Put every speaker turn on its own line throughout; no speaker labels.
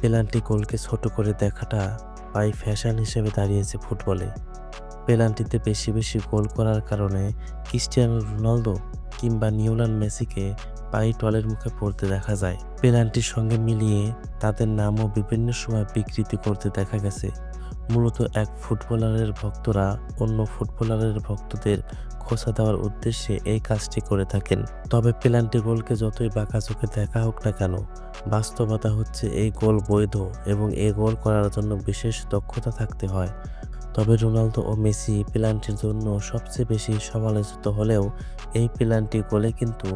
Penalty গোলকে ছোট করে দেখাটা প্রায় ফ্যাশন হিসেবে দাঁড়িয়েছে ফুটবলে। পেলান্টিতে বেশি বেশি গোল করার কারণে ক্রিস্টিয়ানো রোনালদো কিংবা নিউলান মেসিকে প্রায় টলের মুখে পড়তে দেখা যায়। পেলান্টির সঙ্গে মিলিয়ে তাদের নামও বিভিন্ন সময় বিকৃতি করতে দেখা গেছে। মূলত এক ফুটবলারের ভক্তরা অন্য ফুটবলারের ভক্তদের খোঁচা দেওয়ার উদ্দেশ্যে এই কাজটি করে থাকেন। তবে পেনাল্টি গোলকে যতই বাঁকা চোখে দেখা হোক না কেন, বাস্তবতা হচ্ছে এই গোল বৈধ এবং এই গোল করার জন্য বিশেষ দক্ষতা থাকতে হয়। তবে রোনালদো ও মেসি পেনাল্টির জন্য সবচেয়ে বেশি সমালোচিত হলেও এই পেনাল্টি গোলে কিন্তু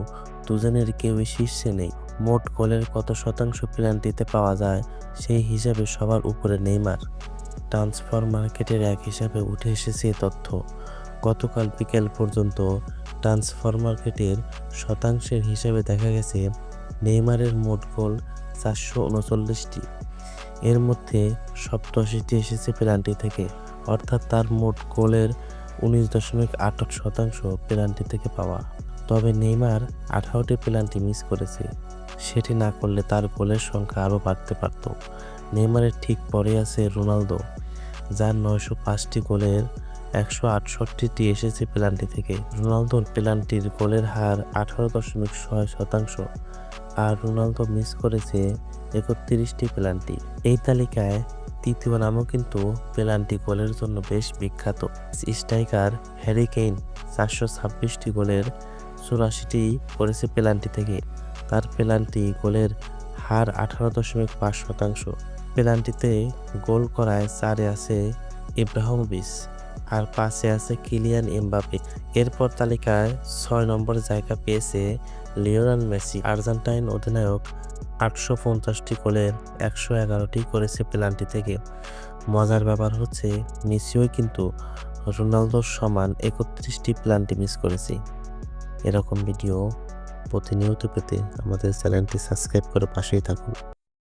দুজনের কেউই শীর্ষে নেই। মোট গোলের কত শতাংশ পেনাল্টিতে পাওয়া যায় সেই হিসাবে সবার উপরে নেইমার। ট্রান্সফার মার্কেটের এক হিসাবে উঠে এসেছে তথ্য। গতকাল বিকেল পর্যন্ত ট্রান্সফার মার্কেটের শতাংশের হিসাবে দেখা গেছে নেইমারের মোট গোল চারশো উনচল্লিশটি। এর মধ্যে সপ্তাশিটি এসেছে পেনাল্টি থেকে, অর্থাৎ তার মোট গোলের উনিশ দশমিক আট শতাংশ পেনাল্টি থেকে পাওয়া। তবে নেইমার আঠারোটি পেনাল্টি মিস করেছে, সেটি না করলে তার গোলের সংখ্যা আরও বাড়তে পারত। নেইমারের ঠিক পরে আছে রোনালদো। যার নয়শো পাঁচটি গোলের একশো আটষট্টিটি এসেছে পেনাল্টি থেকে। রোনালদোর পেনাল্টির গোলের হার আঠারো দশমিক ছয় শতাংশ আর রোনালদো মিস করেছে একত্রিশটি পেনাল্টি। এই তালিকায় তৃতীয় নামও কিন্তু পেনাল্টি গোলের জন্য বেশ বিখ্যাত। স্ট্রাইকার হ্যারি কেইন চারশো ছাব্বিশটি গোলের চুরাশিটি করেছে পেনাল্টি থেকে। তার পেনাল্টি গোলের হার আঠারো দশমিক পাঁচ শতাংশ। পেনাল্টিতে গোল করায় চারে আছে ইব্রাহিমোভিচ আর পাশে আছে কিলিয়ান এমবাপে এরপর তালিকায় ছয় নম্বর জায়গা পেয়েছে লিওনাল মেসি। আর্জেন্টাইন অধিনায়ক আটশো পঞ্চাশটি গোলের একশো এগারোটি করেছে পেনাল্টি থেকে। মজার ব্যাপার হচ্ছে, মেসিও কিন্তু রোনালদোর সমান একত্রিশটি পেনাল্টি মিস করেছে। এরকম ভিডিও প্রতিনিয়ত পেতে আমাদের চ্যানেলটি সাবস্ক্রাইব করে পাশেই থাকুন।